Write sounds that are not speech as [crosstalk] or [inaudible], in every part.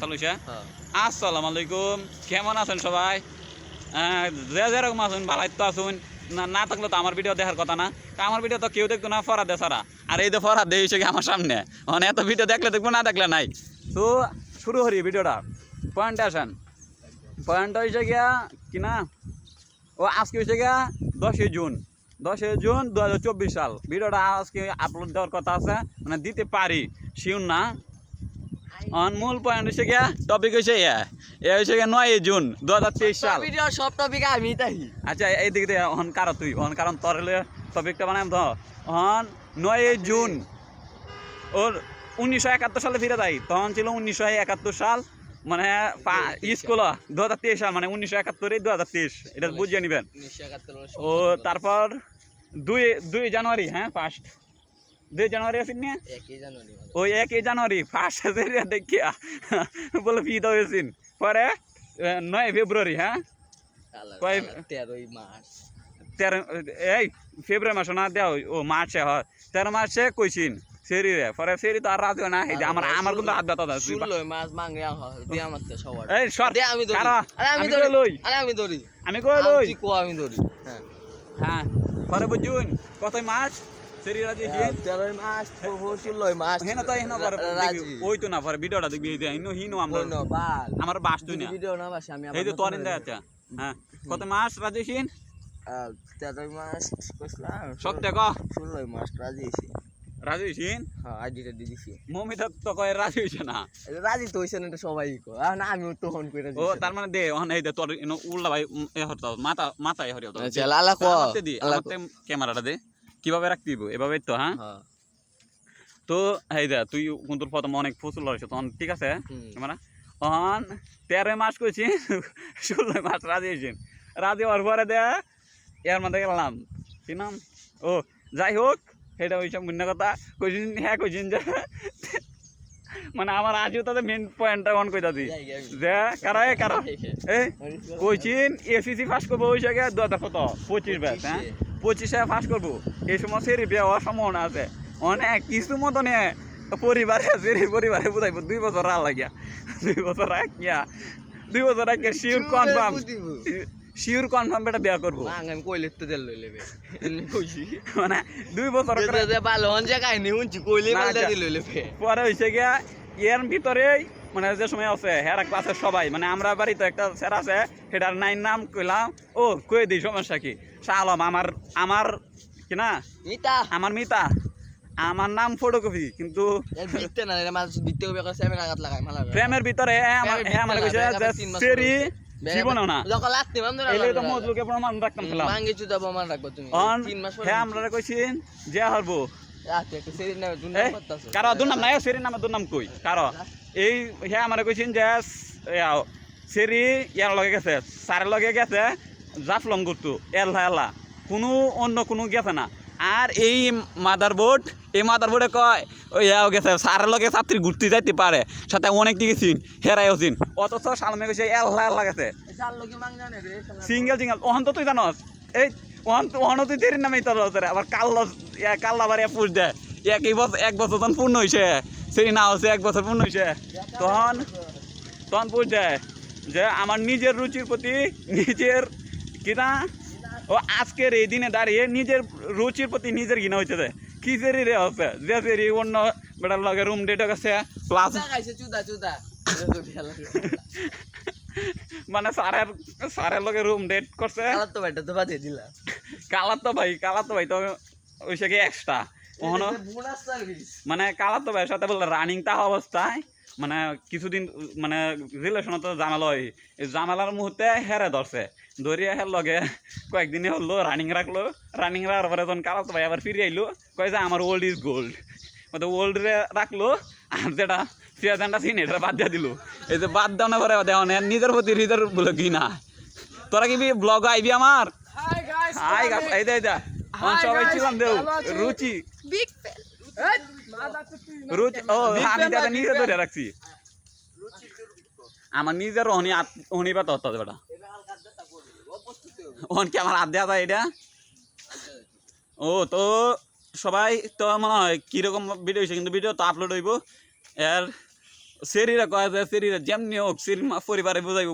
চালুছে হ্যাঁ। আসসালামু আলাইকুম কেমন আছেন সবাই? যে যেরকম আছেন ভালাই তো আছেন। না না থাকলে তো আমার ভিডিও দেখার কথা না। আমার ভিডিও তো কেউ দেখতো না ফরাদ সারা আর এই তো ফরাদ আমার সামনে? মানে এত ভিডিও দেখলে দেখব না দেখলে নাই। তো শুরু করি ভিডিওটা। পয়েন্টে আসেন। পয়েন্ট হয়েছে গিয়া কি না? ও আজকে হয়েছে গিয়া দশই জুন। দশই জুন দু হাজার চব্বিশ সাল। ভিডিওটা আজকে আপলোড দেওয়ার কথা আছে। মানে দিতে পারি। শিউন না? অন মূল পয়েন্ট হচ্ছে গিয়া টপিক হয়েছে ইয়া এ হচ্ছে গিয়া নয় জুন দু হাজার তেইশ সাল। ভিডিও সব টপিক আমি তাই। আচ্ছা এই দিক দিয়ে অন কারও তুই অন কারণ তোর হলে টপিকটা বানাম তো। অন নয় জুন ওর উনিশশো একাত্তর সালে ফিরে যাই তখন ছিল উনিশশো একাত্তর সাল মানে পা- স্কুল দু হাজার তেইশ সাল মানে উনিশশো একাত্তরে দু হাজার তেইশ। এটা বুঝিয়ে নিবেন। ও তারপর দুই দুই জানুয়ারি হ্যাঁ ফার্স্ট দুই জানুয়ারি একই জানুয়ারি ওই একই জানুয়ারি ফার্স্ট দেখিয়া। বলে ফিদ হয়েছেন পরে আহ, নয় ফেব্রুয়ারি হ্যাঁ? কয়- তেরোই মার্চ। তেরো এই ফেব্রুয়ারি মাসে না দেওয়া ও মার্চে হয়। তেরো মার্চে কইছিন সেরি রে। পরে সেরি তো আর রাত না এই যে আমার আমার কিন্তু হাত ব্যথা আছে ষোলোই মার্চ মাঙ্গে আমার তো সবার। এই সর দে আমি ধরি? আরে আমি ধরি। লই। আরে আমি ধরি। আমি কই লই। তুই কো আমি ধরি। হ্যাঁ। হ্যাঁ পরে বুঝুন কত মার্চ? সেরি রাজি তেরোই মার্চ ষোলোই মার্চ হেন তো হেন পরে রাজি। দেখবি, ওই তো না পরে ভিডিওটা দেখবি এই হিনো হিনো আমরা বইনো বাল। আমার বাস তুই না। ভিডিও না বাসে আমি এই যে তোর ইন্দা আছে হ্যাঁ কত মাস রাজেশিন তেরোই মার্চ কইছিলাম সত্য ক। ষোলোই মার্চ রাজি হয়েছি রাজেশিন হ্যাঁ আইডিটা দিছি। মমিতা তো কয় রাজি হইছে না। এটা রাজি তো হয়েছে না এটা সবাই কো না আমি তো ফোন করে ও তার মানে দে অন এই দে তোর উল্লা ভাই এ হরতাও মাথা মাথা এ হরিও তো আচ্ছা লালা কো ক্যামেরাটা দে। কীভাবে রাখতে দিব এভাবে তো হ্যাঁ? হ্যাঁ। তো এই দে তুই কিন্তু প্রথম অনেক ফসল হয়েছে তখন ঠিক আছে। ক্যামেরা? অন তেরো মাস কইছি [laughs] ষোলো মাস রাজি হয়েছেন রাজি হওয়ার পরে দে এর মধ্যে গেলাম। কি নাম? ও যাই হোক সেটা ওইসব মুন্না কথা। কইছিন হ্যাঁ কইছিন যে মানে আমার আজও তাদের মেন পয়েন্টটা অন কই দাদি যে কারা এ কারা? [laughs] এই কইছিন এসিসি পাস করব ওই জায়গায় দু হাজার কত? পঁচিশ ব্যাস হ্যাঁ? পঁচিশে পাস করব। এই সময় সেরি বিয়ে সম্ভাবনা আছে। অনেক কিছু মতনে পরিবারে সেরি পরিবারে বুঝাইব দুই বছর রাগ লাগিয়া। দুই বছর রাখিয়া দুই বছর রাখিয়া শিওর কনফার্ম। শিওর কনফার্ম বেটা বিয়া করব। আমি কইলে তো দেল লই লেবে মানে দুই বছর করে ভালো হন যে কাহিনী শুনছি কইলে আচ্ছা। লেবে পরে হইছে গিয়া এর ভিতরেই মানে যে সময় আছে হেরা ক্লাসের সবাই মানে আমরা বাড়িতে একটা স্যার আছে সেটার নাইন নাম কইলাম ও কই দিই সমস্যা কি? শাহ আলম আমার আমার কি না? মিতা। আমার মিতা। আমার নাম ফটোকপি কিন্তু প্রেমের ভিতরে আমার কইছে যে বেগাবে তিন মাস সেরি পরে। জীবনও না। যখন লাগতে বাম ধরে এলে তো মজলুকে প্রমাণ রাখতাম খেলাম। মাঙ্গি চুদা প্রমাণ রাখব তুমি। তিন মাস হ্যাঁ আমরা কইছিন যে হারবো রাতে একটা সেরি না দুন এই করতাছ কারও দুর্নাম নাই সেরি নামে দুর্নাম কই। কারও এই হ্যাঁ আমার কইছেন যে সেরি ইয়ার লগে গেছে স্যারের লগে গেছে জাফলং করতো এল্লা এল্লা কোনো অন্য কোনো গেছে না। আর এই মাদার বোর্ড এই মাদার বোর্ডে কয় ওই ইয়াও গেছে স্যারের লগে ছাত্রী ঘুরতে যাইতে পারে সাথে অনেক দিকেছিন হেরাই হচ্ছিন অথচ সালমে গেছে এল্লা এল্লা গেছে। রে সিঙ্গেল সিঙ্গেল ওহন তো তুই জানস। এই ওহন তো ওহন তুই দেরি নামেই তোর হচ্ছে আবার কাল্লা কাল্লা বাড়ি পুষ দেয় একই বছর এক বছর তখন পূর্ণ হয়েছে সেই না হচ্ছে এক বছর পূর্ণ হয়েছে তখন তখন পুষ দেয় যে আমার নিজের রুচির প্রতি নিজের কিনা? ও আজকের এই দিনে দাঁড়িয়ে নিজের রুচির প্রতি নিজের ঘৃণা হইতেছে। কি সেরি রে হচ্ছে? যে সেরি অন্য বেটার লগে রুম ডেট গেছে প্লাস মানে স্যারের স্যারের লগে রুম ডেট করছে। কালার তো বেটা তো বাদে দিলা। কালার তো ভাই কালার তো ভাই তো ওই সে কি এক্সট্রা মানে কালার তো ভাইয়ের সাথে বললে রানিং তা অবস্থায়। মানে কিছুদিন মানে রিলেশন তো জামাল হয়। এই জামালার মুহূর্তে হেরে ধরছে ধরিয়া হের লগে কয়েকদিনে হলো রানিং রাখল রানিং রাখার পরে যখন কালার তো ভাই আবার ফিরে আইলো কয় যে আমার ওল্ড ইজ গোল্ড মানে ওল্ড রে রাখল আর যেটা সিয়াজানটা সিন এটা বাদ দিয়ে দিল। এই যে বাদ দেওয়া পরে দেওয়া নিজের প্রতি হৃদয় বলে কি না তোরা কি ব্লগ আইবি আমার. হাই গাছ এই দে সবাই ছিলাম আছি। রুচি Big fan. Hey, মাদা তো তুই না। রুচি ও আমি দাদা নিজে ধরে রাখছি আমার নিজের অহনি অহনি পাতা হতো বেটা অহন কি আমার আধ্যা দেওয়া এটা ও তো সবাই তো মনে হয় কীরকম ভিডিও হয়েছে কিন্তু ভিডিও তো আপলোড হইব এর সেরিরা কয় যে সেরিরা যেমনি হোক সেরি পরিবারে বুঝাইব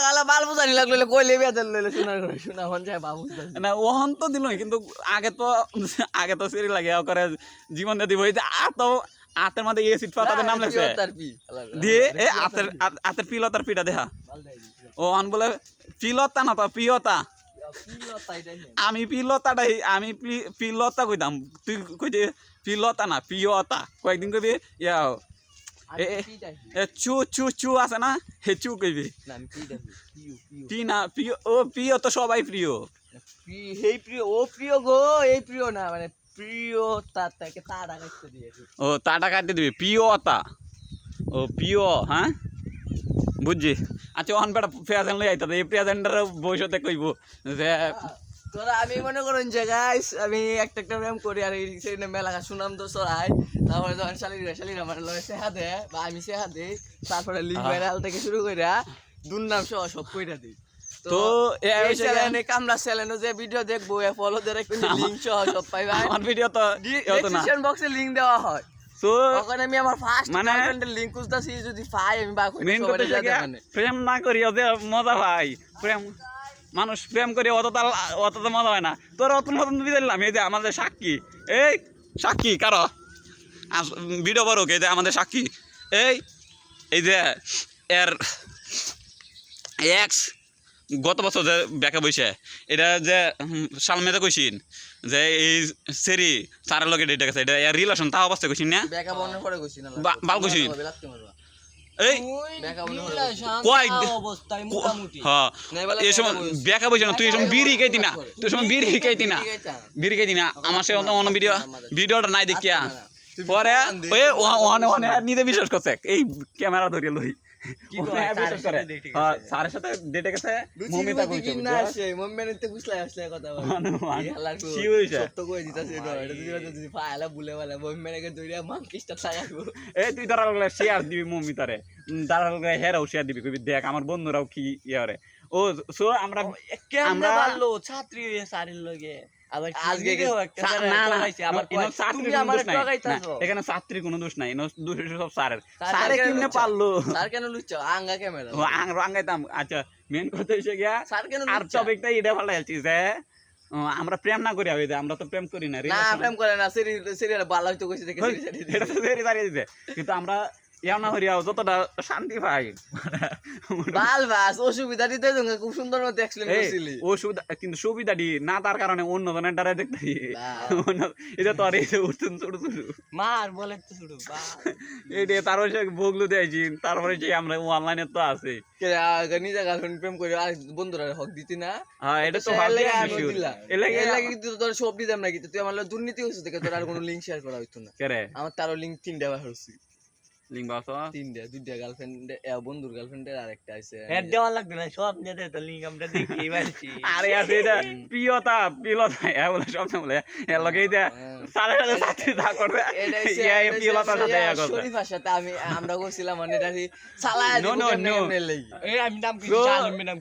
গালা বাল বুঝানি লাগল কইলে বেদল লইলে শোনা শোনা হন যায় বাবু না ওহন তো দিল কিন্তু আগে তো আগে তো সেরি লাগে করে জীবন দিয়ে দিব এই যে আর তো আতের মধ্যে এসিড নাম লেছে দিয়ে এ আতের আত- আতের পিলতার পিঠা দেখা ও অন বলে পিলতা না তো পিয়তা। আমি পিলতাটাই আমি পিলতা কইতাম। তুই কইতে পিলতা না পিয়তা। কয়েকদিন কইবি ইয়া চু চু চু আছে না? হে চু কইবি। পি না প্রিয় ও প্রিয় তো সবাই প্রিয়। এই প্রিয় ও প্রিয় গো এই প্রিয় না মানে প্রিয় তার থেকে তারা কাটতে দিয়েছে ও তাটা কাটতে দিবি পিওতা ও পিও হ্যাঁ? বুঝছি। আচ্ছা অন বেটা পেঁয়াজেন লই আইতা এই পেঁয়াজেনটার বয়সতে কইব যে তোরা আমি মনে করেন যে গাইস আমি একটা একটা ব্যায়াম করি আর এই সেদিন মেলা শুনাম তো সরাই তারপরে যখন শালিরা শালিরা আমার লগে সেহা দে বা আমি সেহা দিই তারপরে আহা। ভাইরাল থেকে শুরু কইরা দুর্নাম সহ সব কইরা দিই। তো এই চ্যানেলে কামলা চ্যানেলে যে ভিডিও দেখব এ ফলো কিন্তু লিঙ্ক সহ সব পাইবা আমার ভিডিও তো ডিসক্রিপশন বক্সে লিংক দেওয়া হয়। তো ওখানে আমি আমার ফার্স্ট মানে- লিংক খুঁজতাছি যদি পাই আমি বা মেন কথা মানে। প্রেম না করিও যে মজা ভাই। প্রেম মানুষ প্রেম করে অত তাল অত তো মজা হয় না। তোর অত মতন দিলাম এই যে আমাদের সাক্ষী। এই সাক্ষী কারও? ভিডিও বড় এই যে আমাদের সাক্ষী। এই এই যে এর এক্স গত বছর যে ব্যাকে বইছে এটা যে সালমেতে কইছিন যে এই সেরি সারের লগে ডেটে গেছে এটা রিলেশন তা অবস্থা কইছিন না? বাল কইছি। এই বেকা না, তুই বিড়ি খাইতি না তুই এই সময় বিড়ি খাইতি না বিড়ি খাইতা? বিড়ি খাইতি না আমার সে অন্য অন্য ভিডিও ভিডিওটা নাই দেখিয়া। পরে ওখানে ওখানে বিশ্বাস করছে এই ক্যামেরা ধরিয়ে লই। কি ওখানে কয়, বিশ্বাস স্যারের সাথে date এ গেছে। স্যারের সাথে ডেটে গেছে মমিতা কইছে কিনা আসে, মম্মি বুঝলাই আসলে কথা বলে। এই কি হইছে? সত্য কই দিতাছে এটা, এটা যদি যদি পায়লা বুলে বলে, মম্মি এনে কে দৌড়িয়া মাংকিসটা তুই তারা লাগলে শেয়ার দিবি মমিতারে তারা লাগলে হেরাও শেয়ার দিবি কবি দেখ আমার বন্ধুরাও কি ইয়ে ও সো আমরা আমরা- ছাত্রী স্যারের লগে। আবার আজকে না না আবার তুমি আমারে। ঠকাইতাছো। এখানে ছাত্রীর কোনো দোষ নাই এনো দোষ সব স্যারের স্যারে কেমনে পারল স্যার কেন লুচ্ছ? আঙ্গা ক্যামেরা। ও আং রাঙ্গাইতাম আচ্ছা মেন কথা হইছে গিয়া স্যার কেন আর লুচ্চা? টপিকটা এটা ভালো যে আমরা প্রেম না করি হই আমরা তো প্রেম করি না না, প্রেম করে না, সিরি- সিরিয়ালে ভালো হইতো কইছে দেখে হই, সিরি সারি এটা তো সেরি কিন্তু আমরা ইয়া না হরিয়াও যতটা শান্তি পাই। বাল বাস অসুবিধা দিতে তুমি খুব সুন্দর মতো এক্সপ্লেন করছিলি ও সুবিধা কিন্তু সুবিধাটি না তার কারণে অন্য জনের দ্বারা দেখতে এটা তো আর এই উঠতেন ছোট ছোট মার বলে তো শুরু এইটা তারপরে সে বগলু দিয়েছি তারপরে যে আমরা অনলাইনে তো আছে। নিজে গার্লফ্রেন্ড প্রেম করে আর বন্ধুরা হক দিতি না। হ্যাঁ এটা তো ভালো। লাগে লাগে কিন্তু তোর সব দিতাম না কিন্তু। তুই আমার দুর্নীতি হচ্ছে দেখে তোর আর কোনো লিঙ্ক শেয়ার করা হইতো না। আমার তারও লিঙ্ক তিনটা বার হচ্ছে লিঙ্ক বাস তিনটা দুইটা গার্লফ্রেন্ড বন্ধুর গার্লফ্রেন্ডের আর আছে। হেড দেওয়া লাগবে না সব নেতে তো লিঙ্ক আমরা দেখি পাচ্ছি [laughs] আরে আছে এটা প্রিয়তা প্রিয়তা এ বলে সব না বলে এর লগে এটা সারা সাথে সাথে যা করবে। ইয়া এটা সাথে ইয়া করবে। শরীফার সাথে আমি আমরা বলছিলাম মানে এটা কি আমি নাম জানি আমি নাম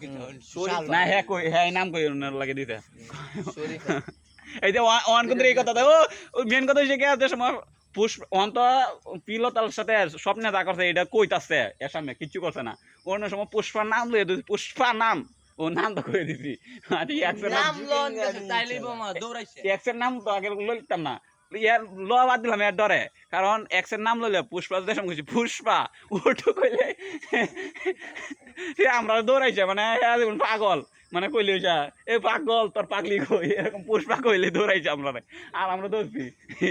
না হ্যাঁ কই হ্যাঁ নাম কই ওনার লাগে দিতে। শরীফা এই যে ওয়ান কথা ও মেন কথা হচ্ছে কি যে সময় পুষ্প অন্ত সাথে স্বপ্নে যা করছে এটা কইতাছে এর সামনে কিচ্ছু করছে না। অন্য সময় পুষ্পার নাম লইয়ে দিছি পুষ্পা নাম। ও নাম তো কই দিছি। এক্সের নাম তো আগে লইতাম না। ইয়ার ল বাদ দিলাম এর ডরে। কারণ এক্সের নাম লইলে পুষ্পা যে সময় পুষ্পা ওটু কইলে আমরা দৌড়াইছে মানে পাগল। মানে কইলে যা, এ পাগল, তোর পাগলি কই? এরকম পুষ্পা কইলে দৌড়াইছে আমরা আর আমরা দৌড়ছি।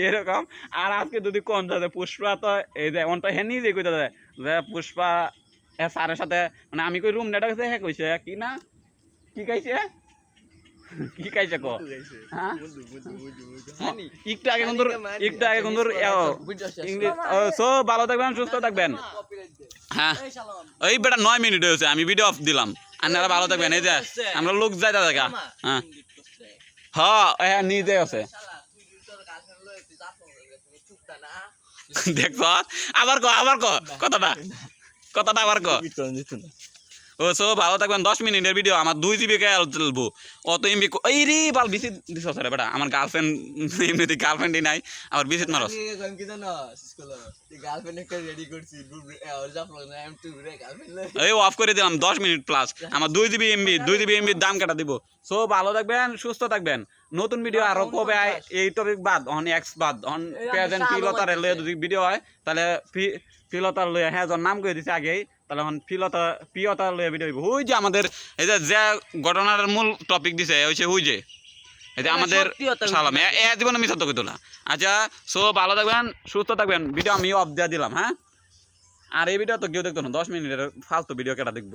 এরকম। আর আজকে যদি কোন যাতে পুষ্পা তো এই যে অনটা হে নিজে কইতে যায় যে, পুষ্পা স্যারের সাথে মানে আমি কই রুম নেটা হ্যাঁ কইছে, কি না? কি খাইছে? [laughs] কি খাইছে ক? একটু আগে আগে ইংলিশ সো ভালো থাকবেন সুস্থ থাকবেন। হ্যাঁ ওই বেটা নয় মিনিট হয়েছে আমি ভিডিও অফ দিলাম। আপনারা ভালো থাকবেন এই যে আমরা লোক যাই দেখা হ্যাঁ হ্যাঁ নিজে আছে। দেখছ? আবার ক আবার ক কথাটা। কথাটা আবার ক। ও সো ভালো থাকবেন দশ মিনিটের ভিডিও আমার দুই জিবি কাল চলবো অত এমবি এই রে বাল বিসি দিস রে বেটা আমার গার্লফ্রেন্ড এমনিতে গার্লফ্রেন্ডই নাই আমার বিসিত মারস। কি এই অফ করে দিলাম দশ মিনিট প্লাস আমার দুই জিবি এমবি দুই জিবি এমবির দাম কাটা দিব। সো ভালো থাকবেন সুস্থ থাকবেন। নতুন ভিডিও আরও কবে এই টপিক বাদ অন এক্স বাদ অন প্রেজেন্ট ফিলতার লয়ে যদি ভিডিও হয় তাহলে ফিলতার লয়ে হ্যাঁ নাম করে দিছে আগেই? তাহলে এখন ফিলতা প্রিয়তা লয়ে ভিডিও হইব। ওই যে আমাদের এই যে যে ঘটনার মূল টপিক দিছে হইছে হুই যে। এই যে আমাদের সালাম। এ জীবন জীবনে মিথ্যা তো কইতো না। আচ্ছা সো ভালো থাকবেন সুস্থ থাকবেন। ভিডিও আমি অফ দিয়ে দিলাম হ্যাঁ? আর এই ভিডিও তো কেউ দেখতো না দশ মিনিটের ফালতু ভিডিও কেটা দেখব।